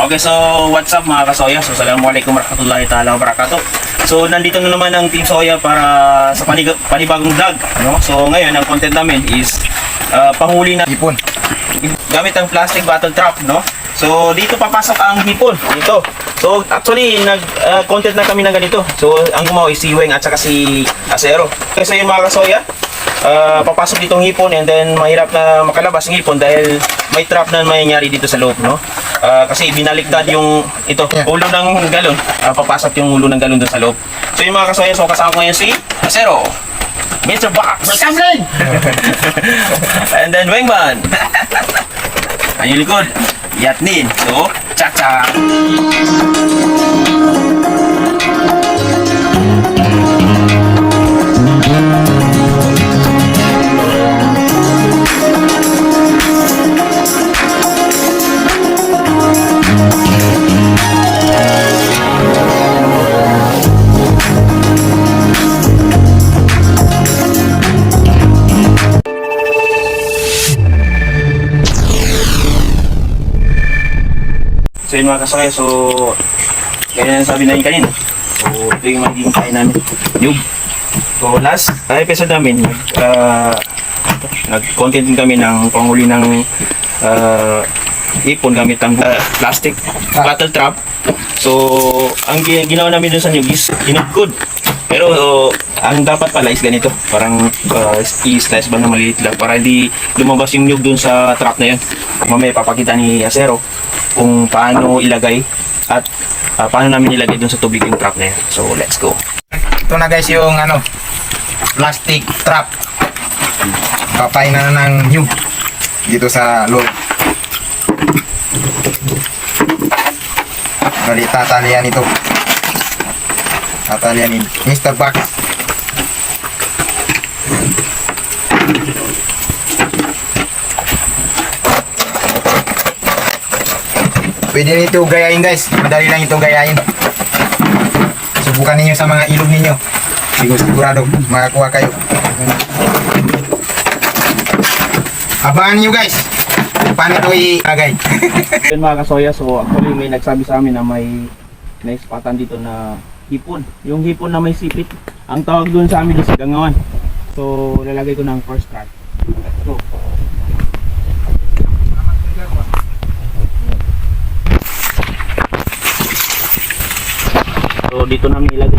Okay, so what's up mga kasoya? So assalamualaikum warahmatullahi ta'ala wabarakatuh. So nandito na naman ang Team Soya para sa panig panibagong vlog. Ano? So ngayon ang content namin is uh, panghuli na Ipon. gamit ang plastic bottle trap, no? So dito papasok ang hipon dito. So actually nag uh, content na kami ng ganito. So ang gumawa is si Weng at saka si Acero. Kasi yung mga kasoya, uh, papasok dito ang hipon and then mahirap na makalabas ang hipon dahil may trap na mangyayari dito sa loob, no? Uh, kasi binaliktad yung ito, Yeah. ulo ng galon. Uh, papasok yung ulo ng galon doon sa loob. So yung mga kasoya, so kasama ko ngayon si Acero. Mr. Box! Kamlin! And then Wengman. Ang yung likod. Yatnin. So, cha-cha. So yun mga kasakay, so ganyan ang sabi namin kanina. So ito yung magiging kain namin. Yung. So last uh, episode namin, uh, nag-content din kami ng panghuli ng uh, ipon gamit ang uh, plastic bottle trap. So ang gi- ginawa namin dun sa nyug is inugkod. Uh, ang dapat pala is ganito, parang uh, i-slice ba na maliit lang para hindi lumabas yung nyug dun sa trap na yun. Mamaya papakita ni Acero kung paano ilagay at uh, paano namin ilagay dun sa tubig yung trap na yun. So let's go. Ito na guys yung ano, plastic trap. Papay na ng new dito sa loob. Bali, tatalian ito. Tatalian ni Mr. Box. Pwede nito gayahin guys. Madali lang ito gayahin. Subukan ninyo sa mga ilog ninyo. Sigurado makakuha kayo. Abangan niyo guys. Paano ito ilagay? Yun mga kasoya, so actually may nagsabi sa amin na may naispatan dito na hipon. Yung hipon na may sipit, ang tawag doon sa amin is gangawan. So lalagay ko ng first try. Let's go. So dito namin ilagay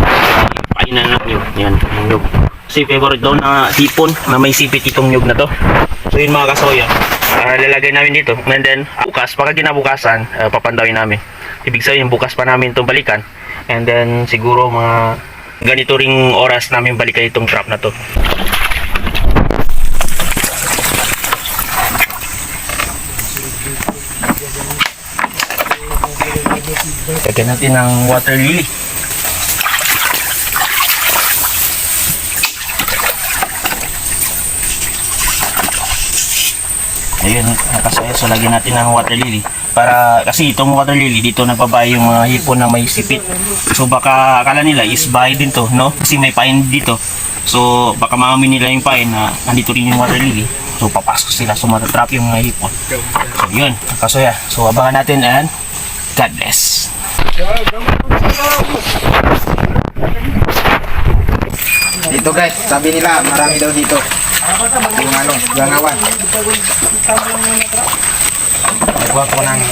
painan ng nyug. Yan, yung nyug. Kasi favorite daw na hipon na may sipit itong nyug na to. So yun mga kasoya, ah, lalagay namin dito. And then bukas, pagka kinabukasan, uh, papandawin namin. Ibig sabihin bukas pa namin itong balikan. And then siguro mga ganito ring oras namin balikan itong trap na to. Lagyan natin ng water lily. Ayun, nakasaya. So, lagyan natin ng water lily. Para, kasi itong water lily, dito nagbabahay yung mga hipon na may sipit. So, baka akala nila is bahay din to, no? Kasi may pain dito. So, baka maamin nila yung pain na nandito rin yung water lily. So, papasok sila. So, matatrap yung mga hipon. So, yun. Nakasaya. So, abangan natin and God bless. Dito guys, sabi nila marami daw dito. Yung ano, gangawan. Nagawa ko ng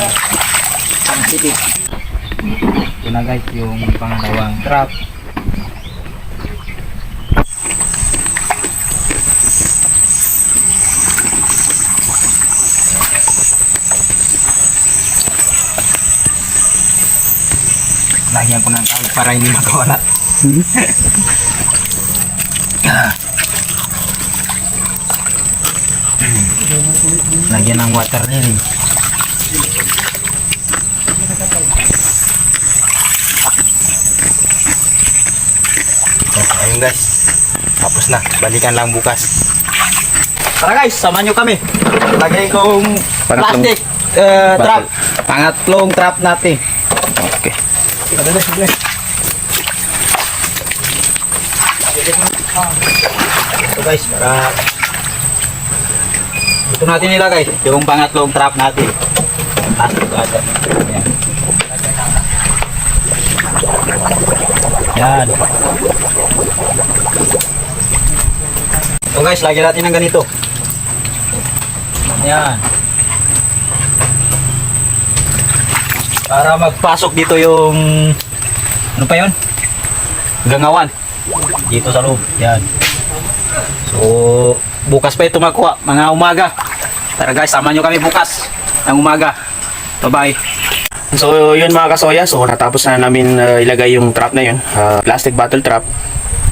ang sipit. Ito na guys, yung pangalawang trap. Lagyan ko ng tawag para hindi makawala. Lagyan ng water lily. Okay, ayun guys. Tapos na. Balikan lang bukas. Tara guys, sama nyo kami. Lagay kong Pangatlong- plastic eh, trap. Pangatlong trap natin. Okay. Padali. Ito guys, para ito natin nilagay yung pangatlong trap natin. Yan. So guys, lagyan natin ng ganito. Yan. Para magpasok dito yung ano pa yun? Gangawan. Dito sa loob. Yan. So, bukas pa ito makuha. Mga umaga. Tara guys, sama nyo kami bukas. Ng umaga. Bye-bye. So yun mga kasoya, so natapos na namin uh, ilagay yung trap na yun, uh, plastic bottle trap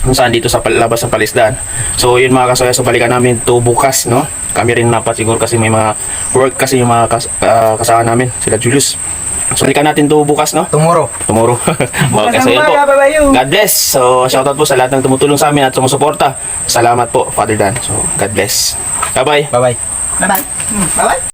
kung saan dito sa labas ng palisdaan. So yun mga kasoya, so balikan namin to bukas, no? Kami rin napat siguro kasi may mga work kasi yung mga kas- uh, kasama namin, sila Julius. So balikan natin to bukas, no? Tomorrow. Tomorrow. mga kasoya po. God bless. So shoutout po sa lahat ng tumutulong sa amin at sumusuporta. Salamat po, Father Dan. So God bless. Bye-bye. Bye-bye. Bye-bye. Bye-bye.